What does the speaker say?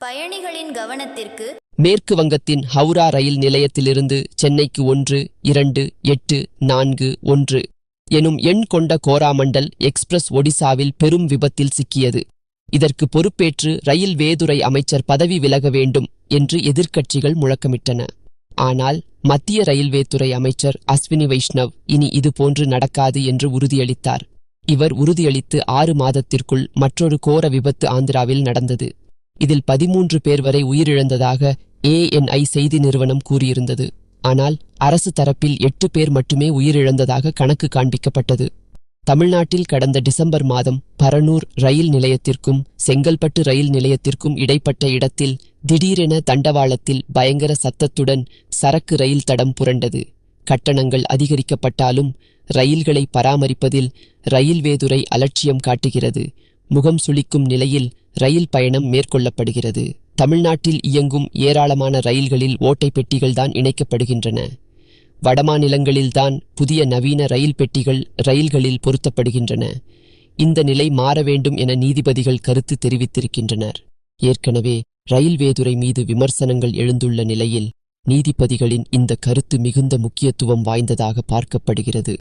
பயணிகளின் கவனத்திற்கு மேற்கு வங்கத்தின் ஹவுரா ரயில் நிலையத்திலிருந்து சென்னைக்கு ஒன்று இரண்டு எட்டு நான்கு ஒன்று எனும் எண் கொண்ட கோராமண்டல் எக்ஸ்பிரஸ் ஒடிசாவில் பெரும் விபத்தில் சிக்கியது. இதற்கு பொறுப்பேற்று ரயில் வேதுரை அமைச்சர் பதவி விலக வேண்டும் என்று எதிர்க்கட்சிகள் முழக்கமிட்டன. ஆனால் மத்திய ரயில்வே துறை அமைச்சர் அஸ்வினி வைஷ்ணவ் இனி இதுபோன்று நடக்காது என்று உறுதியளித்தார். இவர் உறுதியளித்து ஆறு மாதத்திற்குள் மற்றொரு கோர விபத்து ஆந்திராவில் நடந்தது. இதில் பதிமூன்று பேர் வரை உயிரிழந்ததாக ஏஎன்ஐ செய்தி நிறுவனம் கூறியிருந்தது. ஆனால் அரசு தரப்பில் எட்டு பேர் மட்டுமே உயிரிழந்ததாக கணக்கு காண்பிக்கப்பட்டது. தமிழ்நாட்டில் கடந்த டிசம்பர் மாதம் பரனூர் ரயில் நிலையத்திற்கும் செங்கல்பட்டு ரயில் நிலையத்திற்கும் இடைப்பட்ட இடத்தில் திடீரென தண்டவாளத்தில் பயங்கர சத்தத்துடன் சரக்கு ரயில் தடம் புரண்டது. கட்டணங்கள் அதிகரிக்கப்பட்டாலும் ரயில்களை பராமரிப்பதில் ரயில்வேதுறை அலட்சியம் காட்டுகிறது. முகம் சுளிக்கும் நிலையில் ரயில் பயணம் மேற்கொள்ளப்படுகிறது. தமிழ்நாட்டில் இயங்கும் ஏராளமான ரயில்களில் ஓட்டை பெட்டிகள்தான் இணைக்கப்படுகின்றன. வடமாநிலங்களில்தான் புதிய நவீன ரயில் பெட்டிகள் ரயில்களில் பொருத்தப்படுகின்றன. இந்த நிலை மாற வேண்டும் என நீதிபதிகள் கருத்து தெரிவித்திருக்கின்றனர். ஏற்கனவே ரயில்வேதுறை மீது விமர்சனங்கள் எழுந்துள்ள நிலையில் நீதிபதிகளின் இந்த கருத்து மிகுந்த முக்கியத்துவம் வாய்ந்ததாக பார்க்கப்படுகிறது.